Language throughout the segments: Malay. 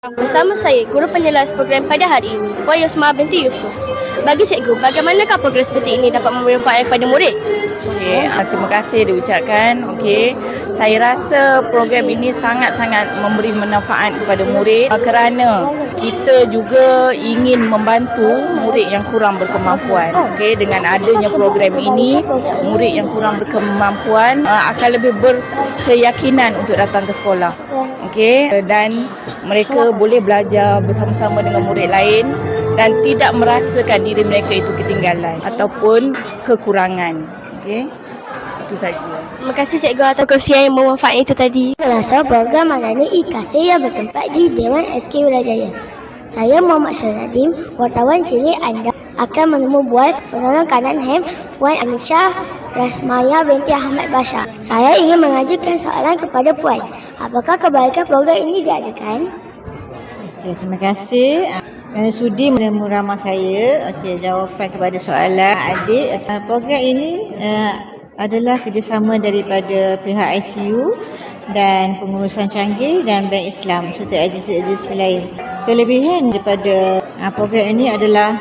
Bersama saya, Guru Penjelas Program pada hari ini, Puan Yusma binti Yusof. Bagi cikgu, bagaimanakah program seperti ini dapat memberi manfaat kepada murid? Okey, ah, terima kasih diucapkan. Okey, saya rasa program ini sangat-sangat memberi manfaat kepada murid ah, kerana kita juga ingin membantu murid yang kurang berkemampuan. Okey, dengan adanya program ini, murid yang kurang berkemampuan ah, akan lebih berkeyakinan untuk datang ke sekolah. Okey, dan mereka boleh belajar bersama-sama dengan murid lain dan tidak merasakan diri mereka itu ketinggalan ataupun kekurangan. Okey. Itu saja. Terima kasih cikgu atas kongsian yang bermanfaat itu tadi. Penasar program Madani IKASI yang bertempat di Dewan SK Wirajaya. Saya Muhammad Syaradim, wartawan cilik anda akan menemu buat penolong kanan HEM Puan Anisha Rasmaya binti Ahmad Bashar. Saya ingin mengajukan soalan kepada Puan. Apakah kebaikan program ini diadakan? Okay, terima kasih. Kerana sudi menerima ramah saya. Okey, jawapan kepada soalan adik. Uh, program ini uh, adalah kerjasama daripada pihak ICU dan pengurusan canggih dan Bank Islam serta agensi-agensi lain. Kelebihan daripada uh, program ini adalah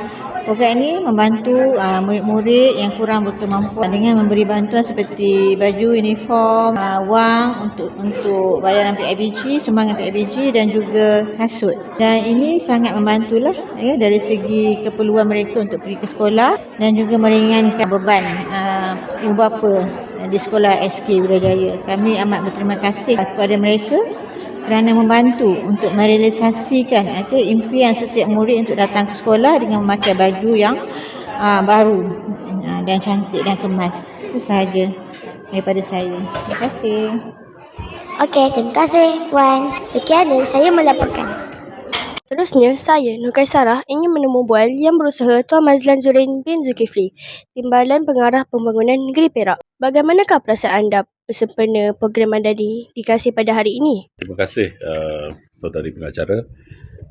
Program ini membantu uh, murid-murid yang kurang berkemampuan dengan memberi bantuan seperti baju, uniform, uh, wang untuk untuk bayaran PIBG, sumbangan PIBG dan juga kasut. Dan ini sangat membantulah ya, dari segi keperluan mereka untuk pergi ke sekolah dan juga meringankan beban uh, ibu bapa di sekolah SK Wirajaya. Kami amat berterima kasih kepada mereka kerana membantu untuk merealisasikan okay, impian setiap murid untuk datang ke sekolah dengan memakai baju yang uh, baru uh, dan cantik dan kemas. Itu sahaja daripada saya. Terima kasih. Okey, terima kasih Puan. Sekian dari saya melaporkan. Terusnya, saya, Nur Kaisarah, ingin menemu bual yang berusaha Tuan Mazlan Zurin bin Zulkifli, Timbalan Pengarah Pembangunan Negeri Perak. Bagaimanakah perasaan anda bersempena program anda di, dikasih pada hari ini? Terima kasih uh, saudari pengacara.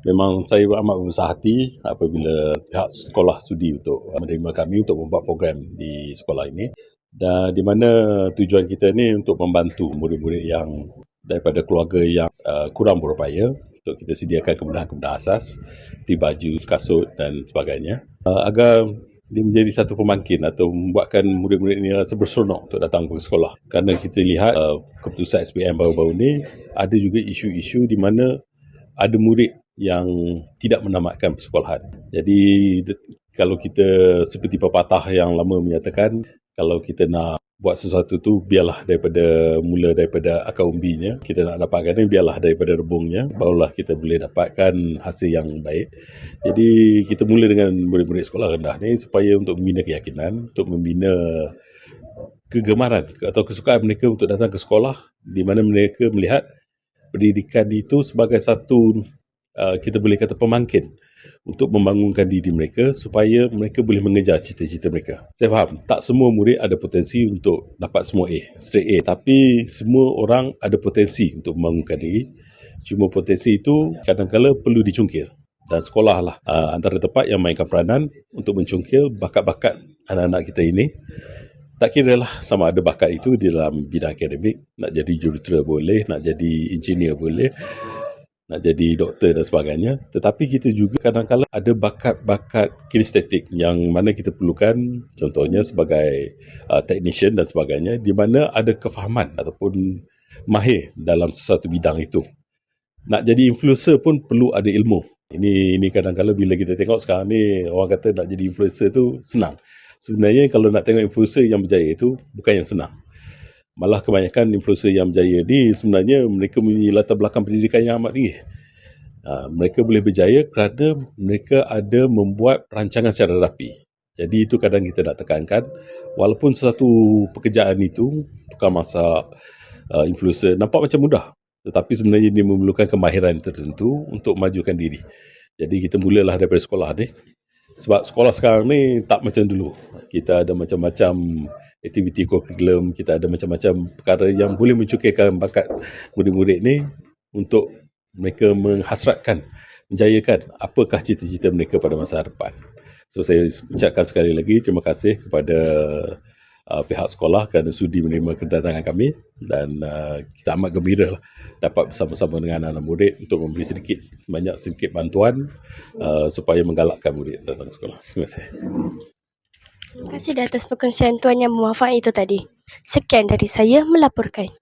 Memang saya amat berbesar hati apabila pihak sekolah sudi untuk menerima kami untuk membuat program di sekolah ini. Dan di mana tujuan kita ni untuk membantu murid-murid yang daripada keluarga yang uh, kurang berupaya untuk kita sediakan kemudahan-kemudahan asas seperti baju, kasut dan sebagainya uh, agar dia menjadi satu pemangkin atau membuatkan murid-murid ini rasa berseronok untuk datang ke sekolah. Kerana kita lihat uh, keputusan SPM baru-baru ini ada juga isu-isu di mana ada murid yang tidak menamatkan persekolahan. Jadi kalau kita seperti pepatah yang lama menyatakan kalau kita nak buat sesuatu tu biarlah daripada mula daripada akar umbinya kita nak dapatkan ni biarlah daripada rebungnya. Barulah kita boleh dapatkan hasil yang baik. Jadi kita mula dengan murid-murid sekolah rendah ni supaya untuk membina keyakinan untuk membina kegemaran atau kesukaan mereka untuk datang ke sekolah di mana mereka melihat pendidikan itu sebagai satu uh, kita boleh kata pemangkin untuk membangunkan diri mereka supaya mereka boleh mengejar cita-cita mereka. Saya faham, tak semua murid ada potensi untuk dapat semua A, straight A. Tapi semua orang ada potensi untuk membangunkan diri. Cuma potensi itu kadang-kadang perlu dicungkil. Dan sekolah lah uh, antara tempat yang mainkan peranan untuk mencungkil bakat-bakat anak-anak kita ini. Tak kira lah sama ada bakat itu di dalam bidang akademik. Nak jadi jurutera boleh, nak jadi engineer boleh nak jadi doktor dan sebagainya. Tetapi kita juga kadang-kadang ada bakat-bakat kinestetik yang mana kita perlukan contohnya sebagai uh, technician dan sebagainya di mana ada kefahaman ataupun mahir dalam sesuatu bidang itu. Nak jadi influencer pun perlu ada ilmu. Ini ini kadang-kadang bila kita tengok sekarang ni orang kata nak jadi influencer tu senang. Sebenarnya kalau nak tengok influencer yang berjaya itu bukan yang senang malah kebanyakan influencer yang berjaya ni sebenarnya mereka mempunyai latar belakang pendidikan yang amat tinggi. Uh, mereka boleh berjaya kerana mereka ada membuat rancangan secara rapi. Jadi itu kadang kita nak tekankan walaupun satu pekerjaan itu tukar masak uh, influencer nampak macam mudah tetapi sebenarnya dia memerlukan kemahiran tertentu untuk majukan diri. Jadi kita mulalah daripada sekolah ni. Sebab sekolah sekarang ni tak macam dulu. Kita ada macam-macam aktiviti kurikulum, kita ada macam-macam perkara yang boleh mencukirkan bakat murid-murid ni untuk mereka menghasratkan, menjayakan apakah cita-cita mereka pada masa depan. So saya ucapkan sekali lagi terima kasih kepada uh, pihak sekolah kerana sudi menerima kedatangan kami dan uh, kita amat gembira lah dapat bersama-sama dengan anak murid untuk memberi sedikit banyak sedikit bantuan uh, supaya menggalakkan murid datang ke sekolah. Terima kasih. Terima kasih atas perkongsian Tuan yang bermanfaat itu tadi. Sekian dari saya melaporkan.